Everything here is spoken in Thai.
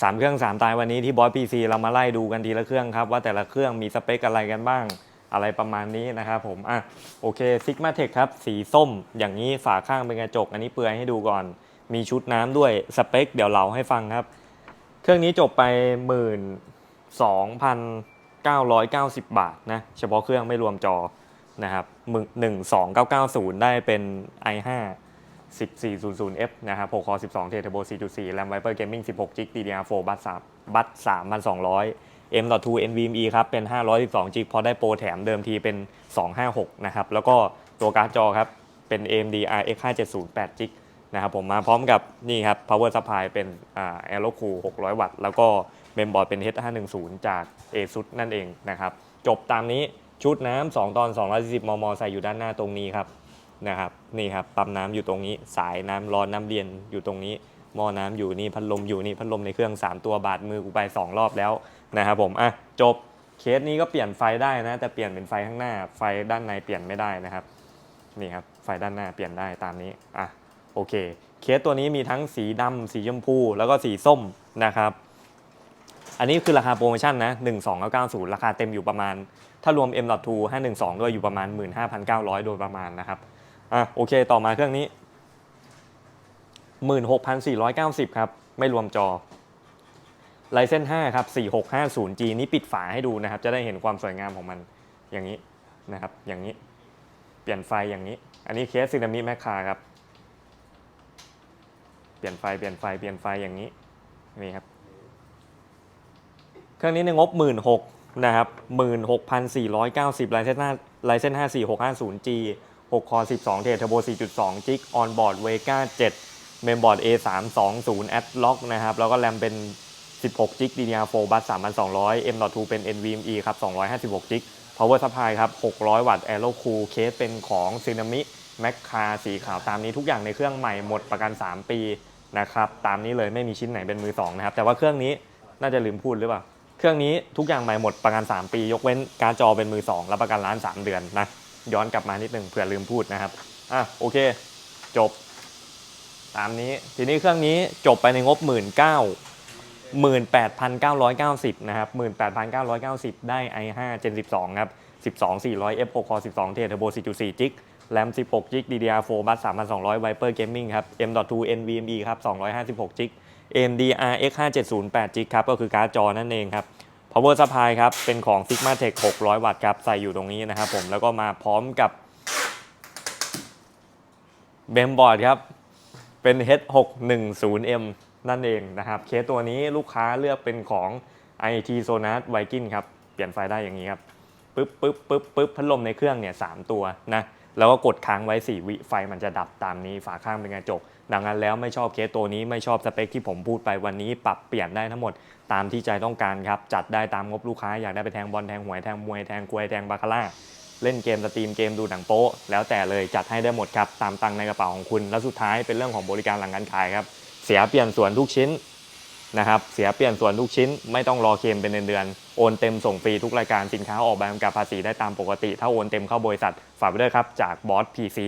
สามเครื่องสามตายวันนี้ที่บอสพีซีเรามาไล่ดูกันทีละเครื่องครับ ว่าแต่ละเครื่องมีสเปคอะไรกันบ้างอะไรประมาณนี้นะครับผมอะโอเคซิกมาเทคครับ สีส้มอย่างนี้ฝาข้างเป็นกระจก อันนี้เปลือยให้ดูก่อน มีชุดน้ำด้วยสเปค เดี๋ยวเราให้ฟังครับ เครื่องนี้จบไป 12,990 บาทนะ เฉพาะเครื่องไม่รวมจอนะครับหนึ่งสองเก้าเก้าศูนย์ได้เป็น i5 1400F นะครับ 6 คอ 12 t Turbo 4.4 RAM Viper Gaming 16 g DDR4 บัต3บัต3,200 M.2 NVMe ครับ เป็น 512 g พอได้โปรแถมเดิมทีเป็น 256 นะครับ แล้วก็ตัวการ์ดจอครับ เป็น AMD RX 570 8 g นะครับผมมาพร้อมกับนี่ครับ Power Supply เป็นอ่า Aero Cool 600 วัตต์ แล้วก็เมมบอร์ดเป็น H510 จาก ASUS นั่นเองนะครับ จบตามนี้ชุดน้ำ2ตอน 240 มม ใส่อยู่ด้านหน้าตรงนี้ครับ นะครับนี่ครับปั๊มน้ำอยู่ตรงนี้ สายน้ำร้อนน้ำเย็นอยู่ตรงนี้หม้อน้ำอยู่นี่พัดลมอยู่นี่พัดลมในเครื่อง 3 ตัวบาดมือกูไป 2 รอบแล้วนะครับผมอะจบเคสนี้ก็เปลี่ยนไฟได้นะ แต่เปลี่ยนเป็นไฟข้างหน้า ไฟด้านในเปลี่ยนไม่ได้นะครับนี่ครับไฟด้านหน้าเปลี่ยนได้ตามนี้อะโอเค เคสตัวนี้มีทั้งสีดำสีชมพู แล้วก็สีส้มนะครับ อันนี้คือราคาโปรโมชั่นนะ12990 ราคาเต็มอยู่ประมาณ ถ้ารวม M.2 512 ด้วยอยู่ประมาณ 15,900 โดยประมาณนะครับ อะโอเคต่อมาเครื่องนี้ 16,490 ครับ ไม่รวมจอไลเซน5ครับ 4650G นี่ปิดฝาให้ดูนะครับ จะได้เห็นความสวยงามของมันอย่างนี้นะครับ อย่างนี้ เปลี่ยนไฟอย่างนี้ อันนี้เคสซีนามิแมคคาครับ เปลี่ยนไฟ เปลี่ยนไฟ เปลี่ยนไฟอย่างนี้ นี่ครับ เครื่องนี้ในงบ 1 6 0 0นะครับ 16,490 ไลเซน5ไลเซน5 4650G 6 คอ 12 เทรเทอร์โบ 4.2 จิกออนบอร์ดเวก้า7 เมมบอร์ด A320 a d l o c k นะครับ แล้วก็แรมเป็น 16 จิก DDR4 บัส3,200 M.2 เป็น NVMe ครับ 256 จิก Power Supply ครับ 600 วัตต์ Aero Cool เคสเป็นของ Tsunami m a c c a สีขาวตามนี้ทุกอย่างในเครื่องใหม่หมดประกัน 3 ปีนะครับตามนี้เลยไม่มีชิ้นไหนเป็นมือ2นะครับแต่ว่าเครื่องนี้น่าจะลืมพูดหรือเปล่า เครื่องนี้ทุกอย่างใหม่หมดประกัน 3 ปี ยกเว้นการจอเป็นมือ2รับประกันร้าน 3 เดือนนะ ย้อนกลับมานิดหนึ่งเผื่อลืมพูดนะครับอะโอเค จบ ตามนี้ทีนี้เครื่องนี้จบไปในงบ 1 9 18,990 นะครับ 18,990 ได้ i5 Gen 12 ครับ 12 400 F6 Core 12 t Turbo 4.4 g b RAM 16 g b DDR4 บัส 3,200 Viper Gaming ครับ M.2 NVMe ครับ 256 g b AMD RX 570 8 g b ครับ ก็คือการ์ดจอนั่นเองครับ Power Supply ครับ เป็นของ Sigma Tech 600 วัตต์ครับ ใส่อยู่ตรงนี้นะครับผม แล้วก็มาพร้อมกับเบมบอร์ดครับ เป็น H610M นั่นเองนะครับ เคสตัวนี้ลูกค้าเลือกเป็นของ IT Sonar Viking ครับ เปลี่ยนไฟได้อย่างนี้ครับ ปึ๊บปึ๊บปึ๊บปึ๊บพัดลมในเครื่องเนี่ยสามตัวนะ แล้วก็กดค้างไว้ 4 วิไฟมันจะดับตามนี้ฝาข้างเป็นกระจก ดังนั้นแล้วไม่ชอบเคสตัวนี้ไม่ชอบสเปคที่ผมพูดไปวันนี้ปรับเปลี่ยนได้ทั้งหมดตามที่ใจต้องการครับ จัดได้ตามงบลูกค้าอยากได้ไปแทงบอลแทงหวยแทงมวยแทงกวยแทงบาคาร่าเล่นเกมสตรีมเกมดูหนังโป๊ะแล้วแต่เลยจัดให้ได้หมดครับตามตังในกระเป๋าของคุณ และสุดท้ายเป็นเรื่องของบริการหลังการขายครับเสียเปลี่ยนส่วนทุกชิ้น นะครับเสียเปลี่ยนส่วนทุกชิ้นไม่ต้องรอเคลมเป็นเดือนๆโอนเต็มส่งฟรีทุกรายการสินค้าออกใบกำกับภาษีได้ตามปกติ ถ้าโอนเต็มเข้าบริษัทฝากไปด้วยครับจากบอสพีซี